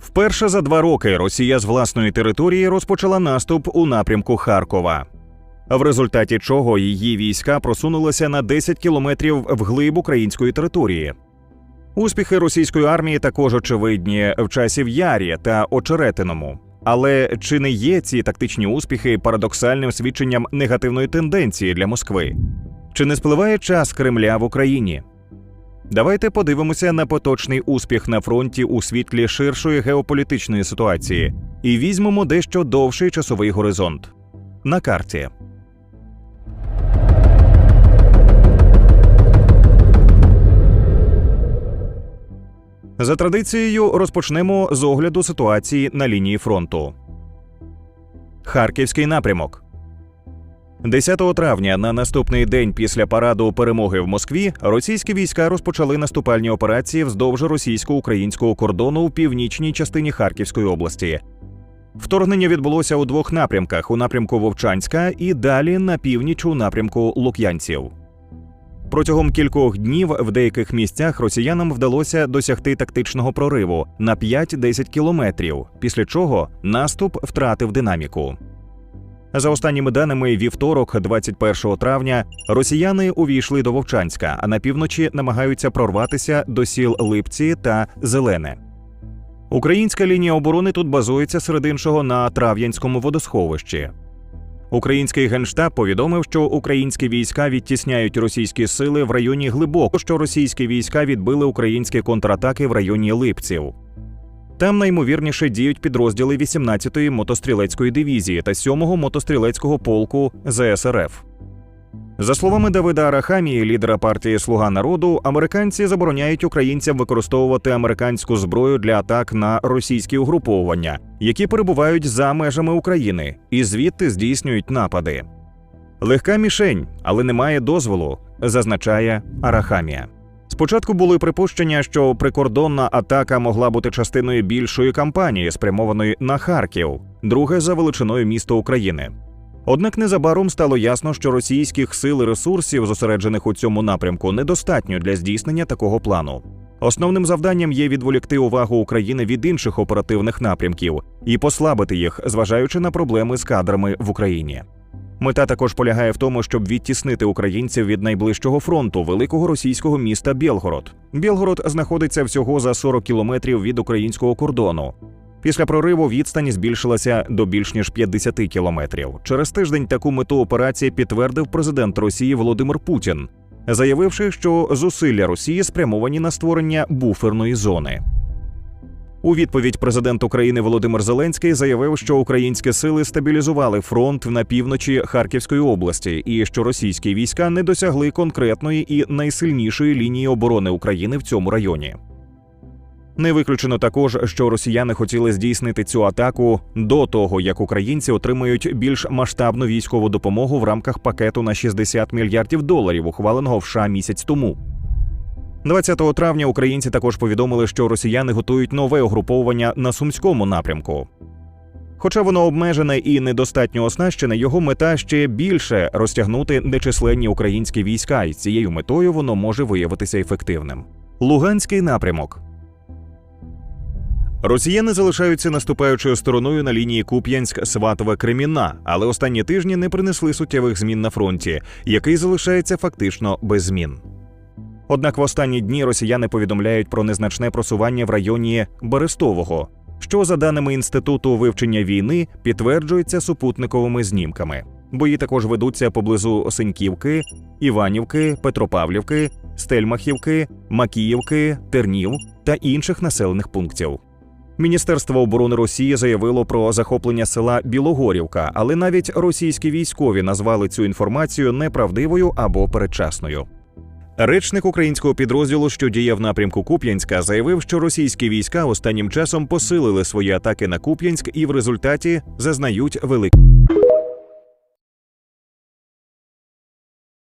Вперше за два роки Росія з власної території розпочала наступ у напрямку Харкова, в результаті чого її війська просунулися на 10 кілометрів вглиб української території. Успіхи російської армії також очевидні в часі в Ярі та Очеретиному. Але чи не є ці тактичні успіхи парадоксальним свідченням негативної тенденції для Москви? Чи не спливає час Кремля в Україні? Давайте подивимося на поточний успіх на фронті у світлі ширшої геополітичної ситуації і візьмемо дещо довший часовий горизонт. На карті. За традицією розпочнемо з огляду ситуації на лінії фронту. Харківський напрямок. 10 травня на наступний день після параду перемоги в Москві російські війська розпочали наступальні операції вздовж російсько-українського кордону у північній частині Харківської області. Вторгнення відбулося у двох напрямках: у напрямку Вовчанська і далі на північ у напрямку Лук'янців. Протягом кількох днів в деяких місцях росіянам вдалося досягти тактичного прориву на 5-10 кілометрів, після чого наступ втратив динаміку. За останніми даними, вівторок, 21 травня, росіяни увійшли до Вовчанська, а на півночі намагаються прорватися до сіл Липці та Зелене. Українська лінія оборони тут базується серед іншого на Трав'янському водосховищі. Український генштаб повідомив, що українські війська відтісняють російські сили в районі глибоко, що російські війська відбили українські контратаки в районі Липців. Там наймовірніше діють підрозділи 18-ї мотострілецької дивізії та 7-го мотострілецького полку ЗСРФ. За словами Давида Арахамії, лідера партії Слуга народу, американці забороняють українцям використовувати американську зброю для атак на російські угруповання, які перебувають за межами України, і звідти здійснюють напади. Легка мішень, але немає дозволу, зазначає Арахамія. Спочатку були припущення, що прикордонна атака могла бути частиною більшої кампанії, спрямованої на Харків, друге за величиною місто України. Однак незабаром стало ясно, що російських сил і ресурсів, зосереджених у цьому напрямку, недостатньо для здійснення такого плану. Основним завданням є відволікти увагу України від інших оперативних напрямків і послабити їх, зважаючи на проблеми з кадрами в Україні. Мета також полягає в тому, щоб відтіснити українців від найближчого фронту великого російського міста Білгород. Білгород знаходиться всього за 40 кілометрів від українського кордону. Після прориву відстань збільшилася до більш ніж 50 кілометрів. Через тиждень таку мету операції підтвердив президент Росії Володимир Путін, заявивши, що зусилля Росії спрямовані на створення буферної зони. У відповідь президент України Володимир Зеленський заявив, що українські сили стабілізували фронт на півночі Харківської області, і що російські війська не досягли конкретної і найсильнішої лінії оборони України в цьому районі. Не виключено також, що росіяни хотіли здійснити цю атаку до того, як українці отримають більш масштабну військову допомогу в рамках пакету на 60 мільярдів доларів, ухваленого в США місяць тому. 20 травня українці також повідомили, що росіяни готують нове угруповування на сумському напрямку. Хоча воно обмежене і недостатньо оснащене, його мета ще більше розтягнути нечисленні українські війська, і цією метою воно може виявитися ефективним. Луганський напрямок. Росіяни залишаються наступаючою стороною на лінії Куп'янськ сватове кремінна але останні тижні не принесли суттєвих змін на фронті, який залишається фактично без змін. Однак в останні дні росіяни повідомляють про незначне просування в районі Берестового, що, за даними інституту вивчення війни, підтверджується супутниковими знімками. Бої також ведуться поблизу Синьківки, Іванівки, Петропавлівки, Стельмахівки, Макіївки, Тернів та інших населених пунктів. Міністерство оборони Росії заявило про захоплення села Білогорівка, але навіть російські військові назвали цю інформацію неправдивою або передчасною. Речник українського підрозділу, що діє в напрямку Куп'янська, заявив, що російські війська останнім часом посилили свої атаки на Куп'янськ і в результаті зазнають великих.